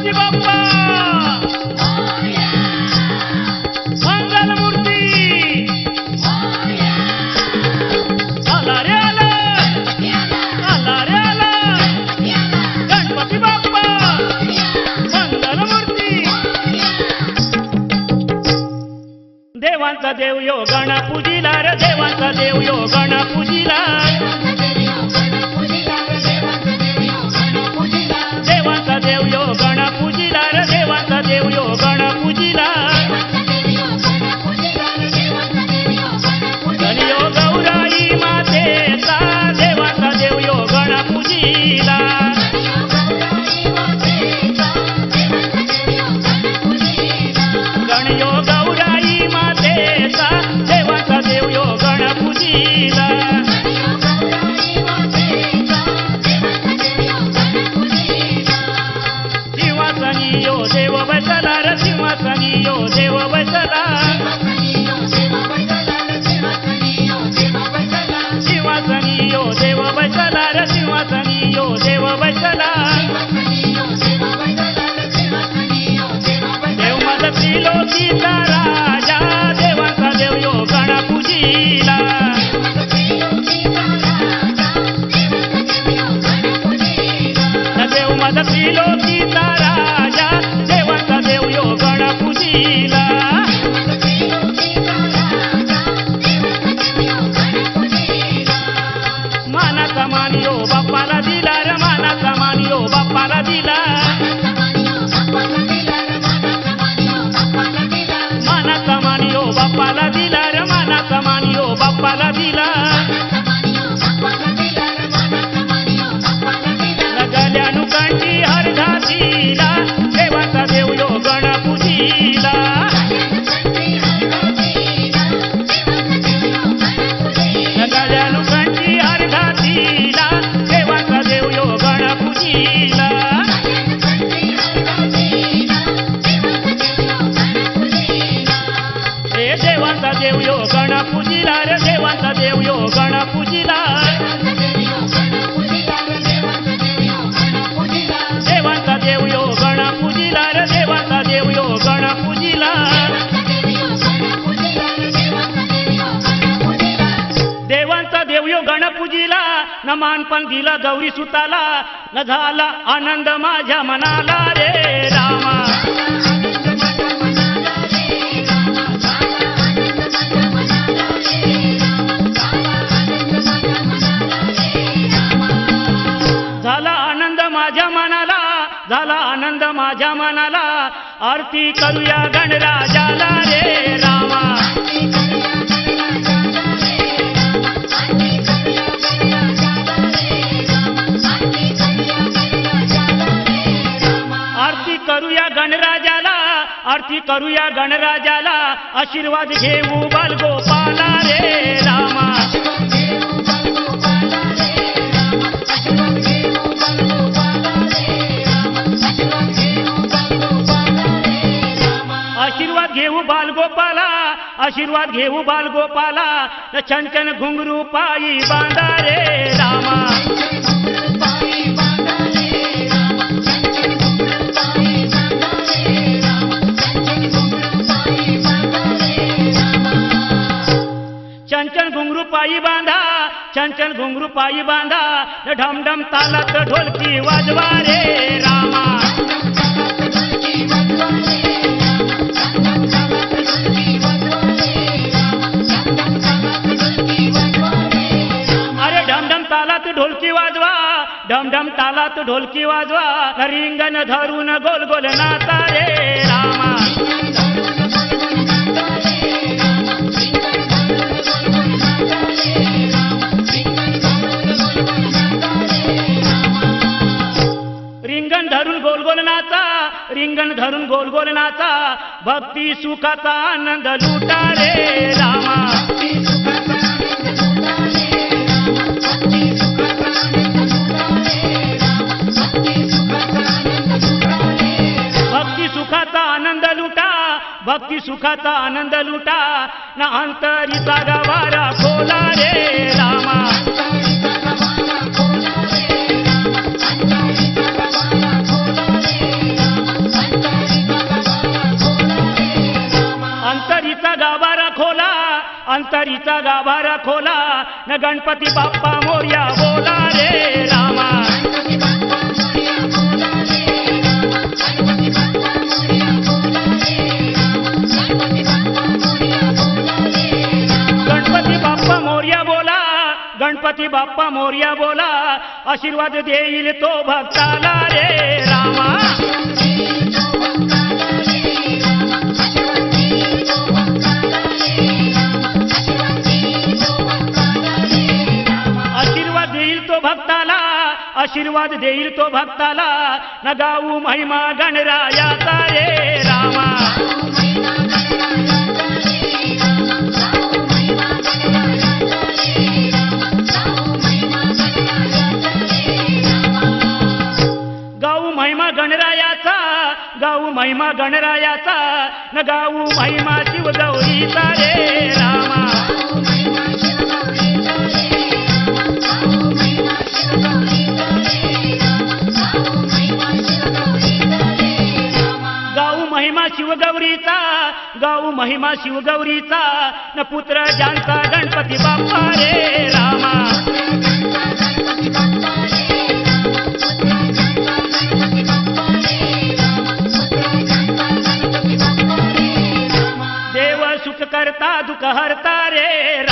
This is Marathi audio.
गणपती बाप्पा! आला रे आला आला रे आला गणपती बाप्पा! देवांचा देव यो गण पूजिला रे देवांचा देव यो गण पूजिला न मानपण दिला गौरी सुताला. न झाला आनंद माझ्या मनाला रे रामा. झाला आनंद माझ्या मनाला झाला आनंद माझ्या मनाला. आरती करूया गणराजाला रे राम. आरती करूया गणराजाला. आशीर्वाद घेऊ बालगोपाला रे रामा. आशीर्वाद घेऊ बालगोपाला. आशीर्वाद घेऊ बालगोपाला. छन छन घुंगरू पायी बांधा रे रामा. चंचन घुंगरू पायी बांधा चंचन घुंगरू पायी बांधा ढमढम तालात ढोलकी वाजवा रे रामा. अरे ढमढम तालात ढोलकी वाजवा ढमढम तालात ढोलकी वाजवा रिंगण धरून गोल गोल नाता रे रामा. धरून गोल गोल नाचा भक्ती सुखाचा आनंद लुटा रे रामा. भक्ती सुखाचा आनंद लुटा भक्ती सुखाचा आनंद लुटा ना अंतरीचा गवारा खोला रे रामा. पंढरीचा गाभारा खोला न गणपती बाप्पा मोर्या बोला रे रामा. गणपती बाप्पा मोर्या बोला गणपती बाप्पा मोर्या बोला आशीर्वाद देईल तो भक्ताला रे. भक्ताला आशीर्वाद देईल तो भक्ताला. न गाऊ महिमा गणरायाचा रे रामा. गाऊ महिमा गणरायाचा गाऊ महिमा गणरायाचा. न गाऊ महिमा शिवगौरीचा रे रामा. महिमा शिवगौरीचा न पुत्र ज्यांचा गणपती बाप्पा रे रामा. देव सुख करता दुख हरता रे